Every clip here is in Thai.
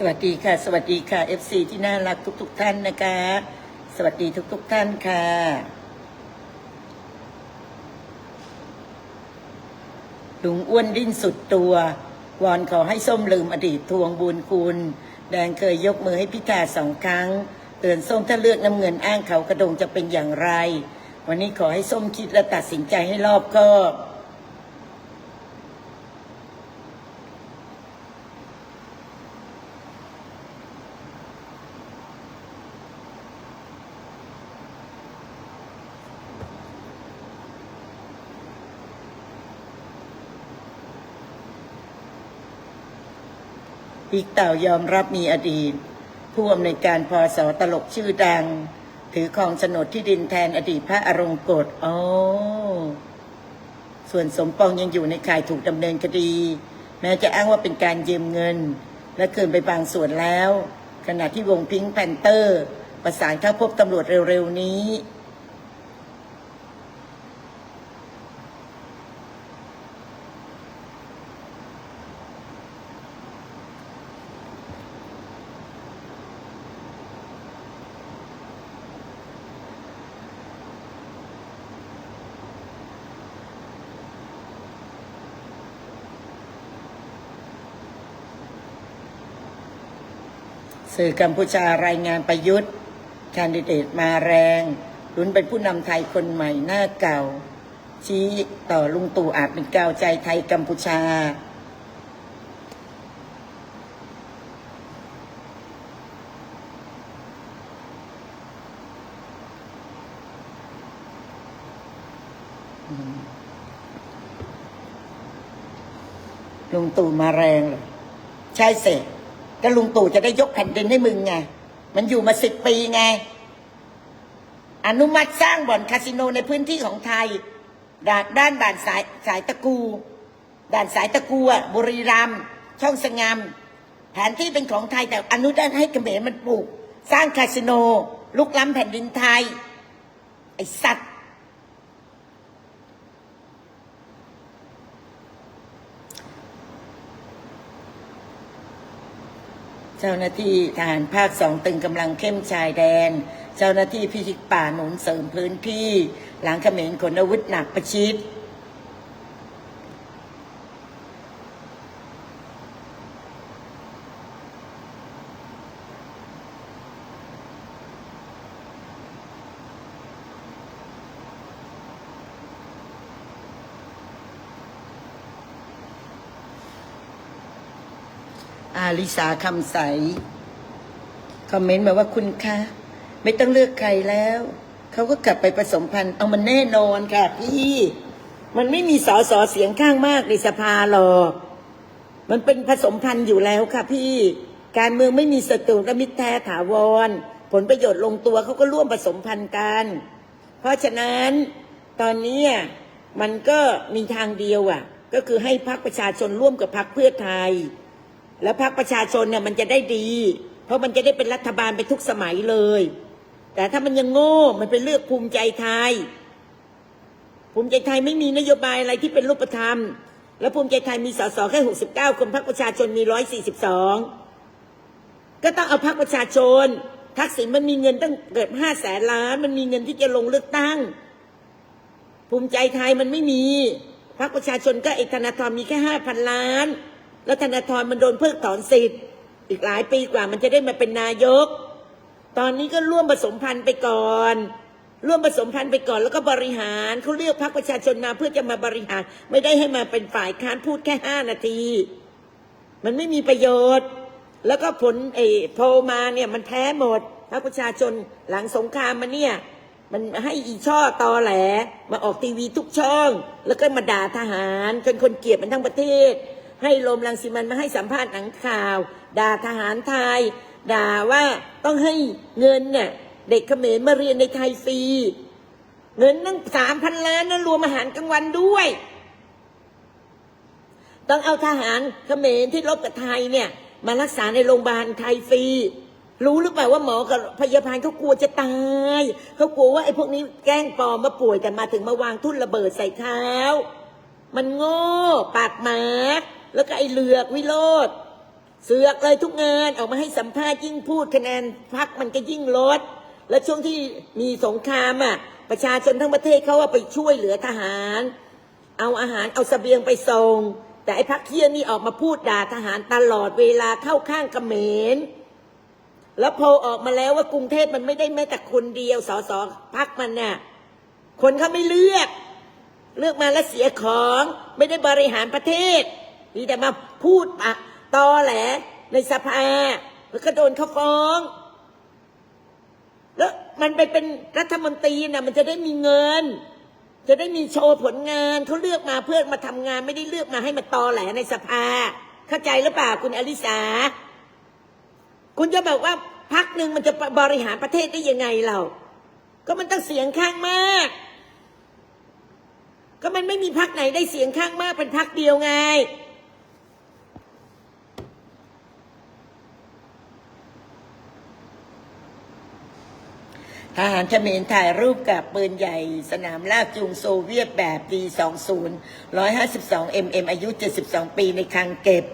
สวัสดีค่ะ สวัสดีค่ะ FC ที่น่ารักทุกๆท่านนะคะ สวัสดีทุกๆท่านค่ะ ลุงอ้วนดิ้นสุดตัว วอนขอให้ส้มลืมอดีตทวงบุญคุณ แดงเคยยกมือให้พิธาสองครั้ง เตือนส้มถ้าเลือกน้ำเงินอ้างเขากระดงจะเป็นอย่างไร วันนี้ขอให้ส้มคิดและตัดสินใจให้รอบคอบ อีกเต่ายอมรับมีอดีต ผู้อำนวยการพอสอตลกชื่อดัง ถือครองโฉนดที่ดินแทนอดีตพระอรงกฎอ๋อส่วนสมปองยังอยู่ในข่ายถูกดำเนินคดี แม้จะอ้างว่าเป็นการยืมเงิน และเกินไปบางส่วนแล้ว ขณะที่วงพิงค์แพนเตอร์ ประสานเข้าพบตำรวจเร็วๆนี้ สื่อกัมพูชารายงานประยุทธ์แคนดิเดตมาแรงลุ้นเป็นผู้นำไทยคนใหม่หน้าเก่า ชี้ต่อลุงตู่อาจเป็นกาวใจไทยกัมพูชา ลุงตู่มาแรงเลยใช่เสร็จ ก็ลุงตู่จะได้ยกแผ่นดินให้มึงไง มันอยู่มาสิบปีไง อนุมัติสร้างบ่อนคาสิโนในพื้นที่ของไทยด้านด้านด่านสายสายตะกู ด่านสายตะกูอะบุรีรัมย์ช่องสงามแผนที่เป็นของไทยแต่อนุญาตให้เขมรมันปลูก สร้างคาสิโนลุกล้ำแผ่นดินไทย ไอสัตว์ เจ้าหน้าที่ทหารภาคสองตึงกำลังเข้มชายแดน เจ้าหน้าที่พิชิตป่าหนุนเสริมพื้นที่ หลังเขมรขนอาวุธหนักประชิด อาลิสาคำใส คอมเมนต์มาว่าคุณคะไม่ต้องเลือกใครแล้ว เขาก็กลับไปผสมพันธุ์เอามันแน่นอนค่ะพี่ มันไม่มีสอสอเสียงข้างมากในสภาหรอกมันเป็นผสมพันธุ์อยู่แล้วค่ะพี่ การเมืองไม่มีศัตรูและมิตรแท้ถาวร ผลประโยชน์ลงตัวเขาก็ร่วมผสมพันธุ์กัน เพราะฉะนั้นตอนนี้มันก็มีทางเดียวอะ ก็คือให้พรรคประชาชนร่วมกับพรรคเพื่อไทย แล้วพรรคประชาชนเนี่ยมันจะได้ดี เพราะมันจะได้เป็นรัฐบาลไปทุกสมัยเลย แต่ถ้ามันยังโง่ มันไปเลือกภูมิใจไทย ภูมิใจไทยไม่มีนโยบายอะไรที่เป็นรูปธรรม แล้วภูมิใจไทยมีสสแค่หกสิบเก้าคนพรรคประชาชนมีร้อยสี่สิบสองก็ต้องเอาพรรคประชาชน ทักษิณมันมีเงินตั้งเกือบห้าแสนล้าน มันมีเงินที่จะลงเลือกตั้ง ภูมิใจไทยมันไม่มีพรรคประชาชนก็เอกธนาธรมีแค่ห้าพันล้าน แล้วธนาธรมันโดนเพิกถอนสิทธิ์ อีกหลายปีกว่ามันจะได้มาเป็นนายก ตอนนี้ก็ร่วมผสมพันธุ์ไปก่อน ร่วมผสมพันธุ์ไปก่อนแล้วก็บริหารเขาเลือกพรรคประชาชนมาเพื่อจะมาบริหาร ไม่ได้ให้มาเป็นฝ่ายค้านพูดแค่ห้านาที มันไม่มีประโยชน์ แล้วก็ผลเออโพมาเนี่ยมันแพ้หมดพรรคประชาชนหลังสงครามมาเนี่ยมันให้อีช่อตอแหล มาออกทีวีทุกช่อง แล้วก็มาด่าทหารจนคนเกลียดมันทั้งประเทศ ให้ลมรังสิมันมาให้สัมภาษณ์หนังข่าว ด่าทหารไทย ด่าว่าต้องให้เงินเนี่ยเด็กเขมรมาเรียนในไทยฟรีเงินตั้งสามพันล้านนั้นรวมอาหารกลางวันด้วย ต้องเอาทหารเขมรที่รบกับไทยเนี่ย มารักษาในโรงพยาบาลไทยฟรีรู้หรือเปล่าว่าหมอกับพยาบาลเขากลัวจะตายเขากลัวว่าไอ้พวกนี้แกล้งปลอมมาป่วยแต่มาถึงมาวางทุ่นระเบิดใส่เท้ามันโง่ ปากหมา แล้วก็ไอ้เหลือกวิโรธเสือกเลยทุกงานออกมาให้สัมภาษณ์ยิ่งพูดคะแนนพักมันก็ยิ่งลด และช่วงที่มีสงครามอะประชาชนทั้งประเทศเขาว่าไปช่วยเหลือทหาร เอาอาหารเอาเสบียงไปส่ง แต่ไอ้พักเที่ยนี่ออกมาพูดด่าทหารตลอดเวลาเข้าข้างเขมรแล้วโพลออกมาแล้วว่ากรุงเทพมันไม่ได้แม้แต่คนเดียวสสพักมันน่ะคนเขาไม่เลือก เลือกมาแล้วเสียของไม่ได้บริหารประเทศ มีแต่มาพูดปะตอแหลในสภาแล้วก็โดนเขาฟ้อง แล้วมันไปเป็นรัฐมนตรีน่ะมันจะได้มีเงิน จะได้มีโชว์ผลงานเขาเลือกมาเพื่อมาทำงานไม่ได้เลือกมาให้มาตอแหลในสภา เข้าใจหรือเปล่าคุณอลิสา คุณจะบอกว่าพักหนึ่งมันจะบริหารประเทศได้ยังไงเรา ก็มันต้องเสียงข้างมาก ก็มันไม่มีพักไหนได้เสียงข้างมากเป็นพักเดียวไง ทหารเขมรถ่ายรูปกับปืนใหญ่ สนามลากจูงโซเวียตแบบปี20 152 mm อายุ 72 ปีในคังเก็บ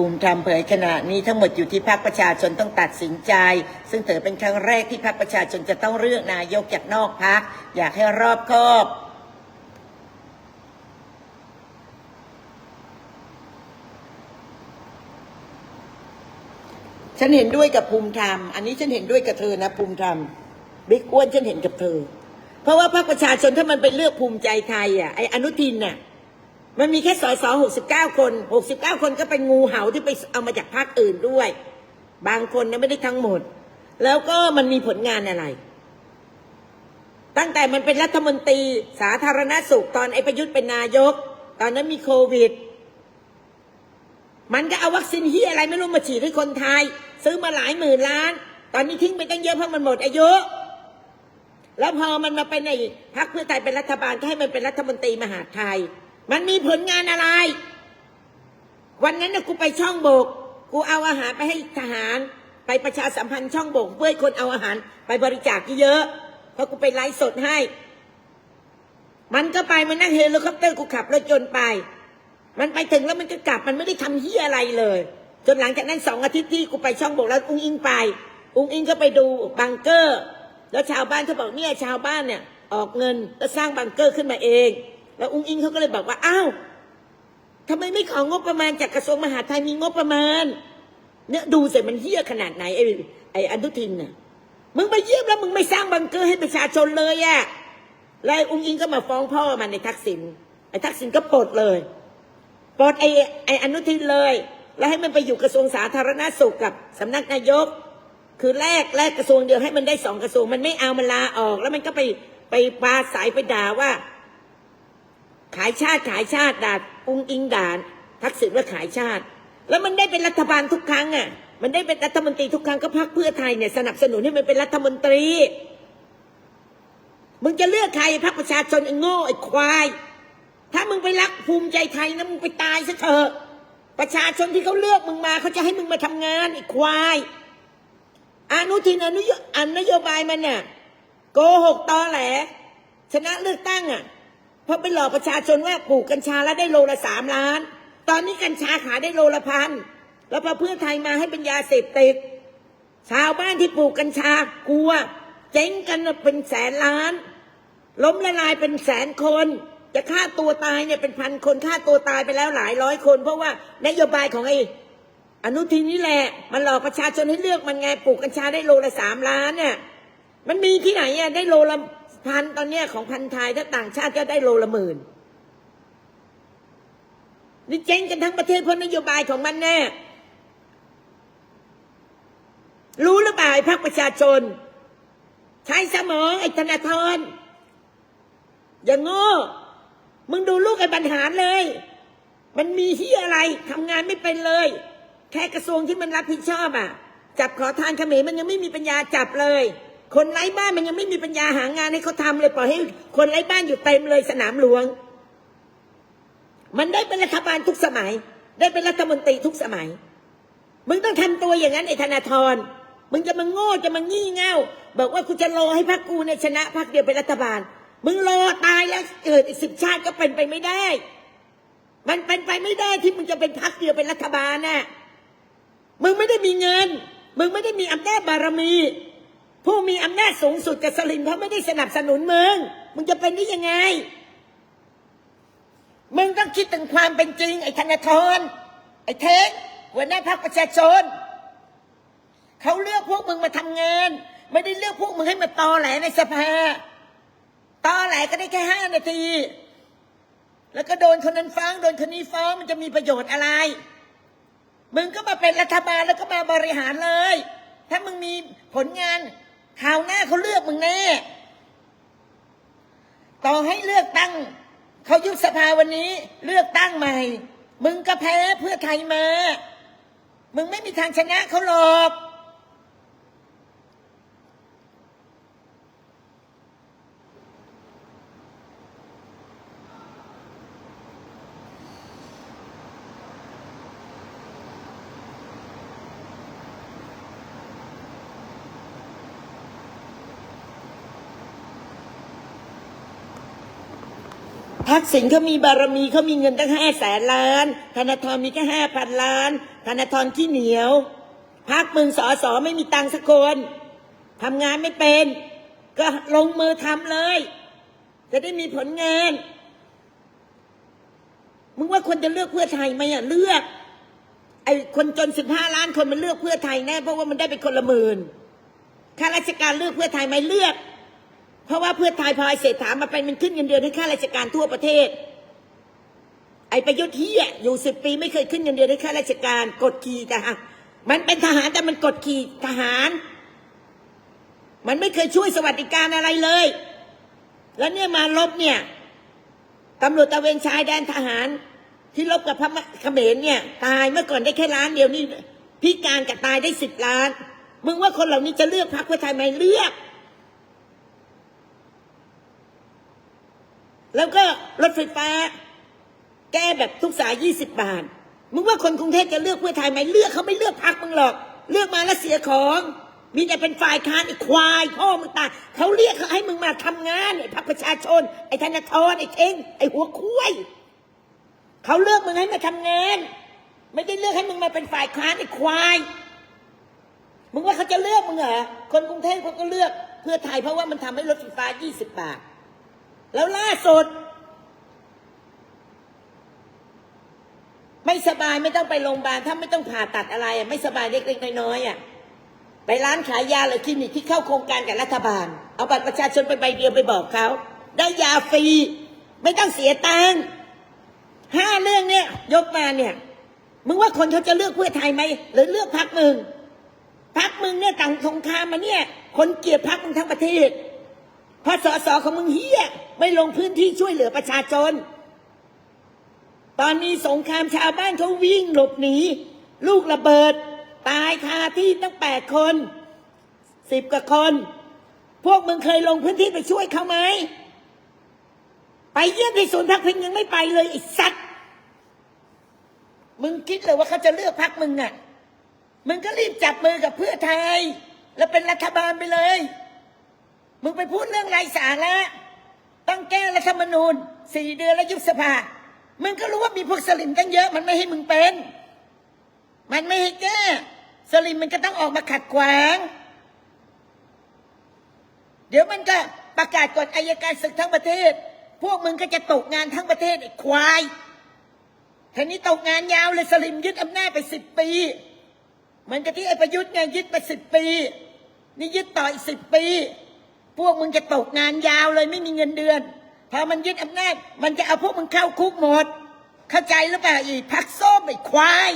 ภูมิธรรมเผยขณะนี้ทั้งหมดอยู่ที่พรรคประชาชนต้องตัดสินใจ ซึ่งถือเป็นครั้งแรกที่พรรคประชาชนจะต้องเลือกนายกจากนอกพรรคอยากให้รอบคอบฉันเห็นด้วยกับภูมิธรรม อันนี้ฉันเห็นด้วยกับเธอนะภูมิธรรม บิ๊กอ้วนฉันเห็นกับเธอ เพราะว่าพรรคประชาชนถ้ามันไปเลือกภูมิใจไทยอะไออนุทินน่ะ มันมีแค่สอสอหกสิบเก้าคนหกสิบเก้าคนก็เป็นงูเห่าที่ไปเอามาจากภาคอื่นด้วย บางคนเนะไม่ได้ทั้งหมด แล้วก็มันมีผลงานอะไร ตั้งแต่มันเป็นรัฐมนตรีสาธารณสุขตอนไอ้ประยุทธ์เป็นนายก ตอนนั้นมีโควิด มันก็เอาวัคซีนเฮียอะไรไม่รู้มาฉีดให้คนไทย ซื้อมาหลายหมื่นล้าน ตอนนี้ทิ้งไปตั้งเยอะเพราะมันหมดอายุแล้วพอมันมาเป็นในพักเพื่อไทยเป็นรัฐบาลก็ให้มันเป็นรัฐมนตรีมหาไทย มันมีผลงานอะไร วันนั้นนะกูไปช่องโบก กูเอาอาหารไปให้ทหาร ไปประชาสัมพันธ์ช่องโบก เพื่อคนเอาอาหารไปบริจาคเยอะเพราะกูไปไลฟ์สดให้ มันก็ไปมันนั่งเฮลิคอปเตอร์กูขับรถยนต์ไป มันไปถึงแล้วมันก็กลับมันไม่ได้ทำเฮียอะไรเลย จนหลังจากนั้นสองอาทิตย์ที่กูไปช่องโบกแล้วอุ้งอิงไป อุ้งอิงก็ไปดูบังเกอร์ แล้วชาวบ้านเขาบอกเนี่ยชาวบ้านเนี่ยออกเงินแล้วสร้างบังเกอร์ขึ้นมาเอง แล้วอุ้งอิงเขาก็เลยบอกว่าอ้าวทำไมไม่ของบประมาณจากกระทรวงมหาดไทยมีงบประมาณ เนี่ยดูสิมันเฮี้ยขนาดไหนไอ้ไอ้อนุทินน่ะมึงไปเยี่ยมแล้วมึงไม่สร้างบังเกอร์ให้ประชาชนเลยอะแล้วอุ้งอิงก็มาฟ้องพ่อมันในทักษิณไอ้ทักษิณก็ปลดเลยปลดไอ้ไอ้อนุทินเลย แล้วให้มันไปอยู่กระทรวงสาธารณสุขกับสำนักนายก คือแลกแลกกระทรวงเดียวให้มันได้สองกระทรวงมันไม่เอามันลาออก แล้วมันก็ไปไปปาสายไปด่าว่า ขายชาติขายชาติด่าอุ้งอิงด่าทักษิณว่าขายชาติ แล้วมันได้เป็นรัฐบาลทุกครั้งอะ มันได้เป็นรัฐมนตรีทุกครั้งก็พรรคเพื่อไทยเนี่ยสนับสนุนให้มันเป็นรัฐมนตรี มึงจะเลือกใครพรรคประชาชนไอ้โง่ไอ้ควาย ถ้ามึงไปรักภูมิใจไทยนะมึงไปตายซะเถอะประชาชนที่เขาเลือกมึงมาเขาจะให้มึงมาทำงานไอ้ควายอนุทินอนุยอันนโยบายมันน่ะโกหกตอแหลชนะเลือกตั้งอะ ราะไปหลอกประชาชนว่าปลูกกัญชาแล้วได้โลละสามล้าน ตอนนี้กัญชาขายได้โลละพันแล้วพอเพื่อไทยมาให้เป็นยาเสพติด ชาวบ้านที่ปลูกกัญชากลัว เจ๊งกันเป็นแสนล้าน ล้มละลายเป็นแสนคน จะฆ่าตัวตายเนี่ยเป็นพันคนฆ่าตัวตายไปแล้วหลายร้อยคน เพราะว่านโยบายของไอ้อนุทินนี่แหละ มันหลอกประชาชนให้เลือกมันไงปลูกกัญชาได้โลละสามล้านเนี่ยมันมีที่ไหนอะได้โลละ พันตอนเนี้ยของพันไทยถ้าต่างชาติก็ได้โลละหมื่นนี่เจ๊งกันทั้งประเทศเพราะนโยบายของมันแน่รู้หรือเปล่าไอ้พรรคประชาชน ใช้สมองไอ้ธนาธรอย่างโง่ มึงดูลูกไอ้บรรหารเลย มันมีที่อะไรทำงานไม่เป็นเลย แค่กระทรวงที่มันรับผิดชอบอะ จับขอทานเขมรมันยังไม่มีปัญญาจับเลย คนไร้บ้านมันยังไม่มีปัญญาหางานให้เขาทำเลยปล่อยให้ คนไร้บ้านอยู่เต็มเลยสนามหลวง มันได้เป็นรัฐบาลทุกสมัย ได้เป็นรัฐมนตรีทุกสมัย มึงต้องทำตัวอย่างนั้นไอ้ธนาธรมึงจะมาโง่จะมางี่เง่าบอกว่ากูจะรอให้พรรคกูเนี่ยชนะพรรคเดียวเป็นรัฐบาล มึงรอตายแล้วเกิดอีกสิบชาติก็เป็นไปไม่ได้ มันเป็นไปไม่ได้ที่มึงจะเป็นพรรคเดียวเป็นรัฐบาลน่ะมึงไม่ได้มีเงิน มึงไม่ได้มีอำนาจบารมี ผู้มีอำนาจสูงสุดกับสลิมเขาไม่ได้สนับสนุนมึง มึงจะเป็นได้ยังไง มึงต้องคิดถึงความเป็นจริง ไอ้ธนาธรไอ้เทคหัวหน้าพรรคประชาชน เขาเลือกพวกมึงมาทำงาน ไม่ได้เลือกพวกมึงให้มาตอแหลในสภาตอแหลก็ได้แค่ห้านาที แล้วก็โดนคนนั้นฟ้องโดนคนนี้ฟ้องมันจะมีประโยชน์อะไร มึงก็มาเป็นรัฐบาลแล้วก็มาบริหารเลย ถ้ามึงมีผลงาน ข่าวหน้าเขาเลือกมึงแน่ต่อให้เลือกตั้งเขายุบสภาวันนี้ เลือกตั้งใหม่ มึงก็แพ้เพื่อไทยมา มึงไม่มีทางชนะเขาหรอก ทักษิณเขามีบารมีเขามีเงินตั้งห้าแสนล้าน ธนาธรมีแค่ห้าพันล้าน ธนาธรขี้เหนียวพักมึงสอสอไม่มีตังค์สักคนทำงานไม่เป็น ก็ลงมือทำเลย จะได้มีผลงานมึงว่าคนจะเลือกเพื่อไทยไหมอะเลือก ไอ้คนจนสิบห้าล้านคนมันเลือกเพื่อไทยแน่เพราะว่ามันได้เป็นคนละหมื่นข้าราชการเลือกเพื่อไทยไหมเลือก เพราะว่าเพื่อไทยพอไอ้เศรษฐามาเป็นมันขึ้นเงินเดือนให้ข้าราชการทั่วประเทศ ไอ้ประยุทธ์เฮียอยู่สิบปีไม่เคยขึ้นเงินเดือนให้ข้าราชการกดขี่ทหารมันเป็นทหารแต่มันกดขี่ทหาร มันไม่เคยช่วยสวัสดิการอะไรเลย แล้วเนี่ยมาลบเนี่ยตำรวจตะเวนชายแดนทหาร ที่ลบกับพม่าเขมรเนี่ย ตายเมื่อก่อนได้แค่ล้านเดียวนี่พิการกับตายได้สิบล้าน มึงว่าคนเหล่านี้จะเลือกพรรคเพื่อไทยไหมเลือก แล้วก็รถไฟฟ้า แก้แบบทุกสายยี่สิบบาท มึงว่าคนกรุงเทพจะเลือกเพื่อไทยไหมเลือกเขาไม่เลือกพักมึงหรอก เลือกมาแล้วเสียของ มีแต่เป็นฝ่ายค้านไอ้ควาย พ่อมึงตายเขาเรียกเขาให้มึงมาทำงานไอ้พรรคประชาชน ไอ้ธนาธรไอ้เทงไอ้หัวคุ้ยเขาเลือกมึงให้มาทำงาน ไม่ได้เลือกให้มึงมาเป็นฝ่ายค้านไอ้ควาย มึงว่าเขาจะเลือกมึงเหรอคนกรุงเทพเขาก็เลือกเพื่อไทยเพราะว่ามันทำให้รถไฟฟ้า 20 บาท แล้วล่าสุด ไม่สบายไม่ต้องไปโรงพยาบาลถ้าไม่ต้องผ่าตัดอะไร ไม่สบายเล็กๆน้อยๆอะไปร้านขายยาหรือคลินิกที่เข้าโครงการกับรัฐบาล เอาบัตรประชาชนไปใบเดียวไปบอกเขา ได้ยาฟรี ไม่ต้องเสียตังค์ห้าเรื่องเนี่ย ยกมาเนี่ย มึงว่าคนเขาจะเลือกเพื่อไทยไหมหรือเลือกพักมึงพักมึงเนี่ยต่างสงครามมาเนี่ย คนเกลียดพักมึงทั้งประเทศ เพราะสสของมึงเฮียไม่ลงพื้นที่ช่วยเหลือประชาชน ตอนมีสงครามชาวบ้านเขาวิ่งหลบหนี ลูกระเบิด ตายคาที่ตั้งแปดคนสิบกว่าคน พวกมึงเคยลงพื้นที่ไปช่วยเขาไหม ไปเยี่ยมที่ศูนย์พักพิงยังไม่ไปเลยไอ้สัตว์ มึงคิดเลยว่าเขาจะเลือกพักมึงอะ มึงก็รีบจับมือกับเพื่อไทย แล้วเป็นรัฐบาลไปเลย มึงไปพูดเรื่องไร้สาระต้องแก้รัฐธรรมนูญสี่เดือนแล้วยุบสภา มึงก็รู้ว่ามีพวกสลิมตั้งเยอะ มันไม่ให้มึงเป็น มันไม่ให้แก้สลิมมันก็ต้องออกมาขัดขวาง เดี๋ยวมันก็ประกาศกฎอายการศึกทั้งประเทศ พวกมึงก็จะตกงานทั้งประเทศไอ้ควายทีนี้ตกงานยาวเลยสลิมยึดอำนาจไปสิบปีเหมือนกับที่ไอ้ประยุทธ์ไงยึดไปสิบปี นี่ยึดต่ออีกสิบปี พวกมึงจะตกงานยาวเลยไม่มีเงินเดือนพอมันยึดอำนาจมันจะเอาพวกมึงเข้าคุกหมด เข้าใจหรือเปล่าอีพักส้มไอ้ควาย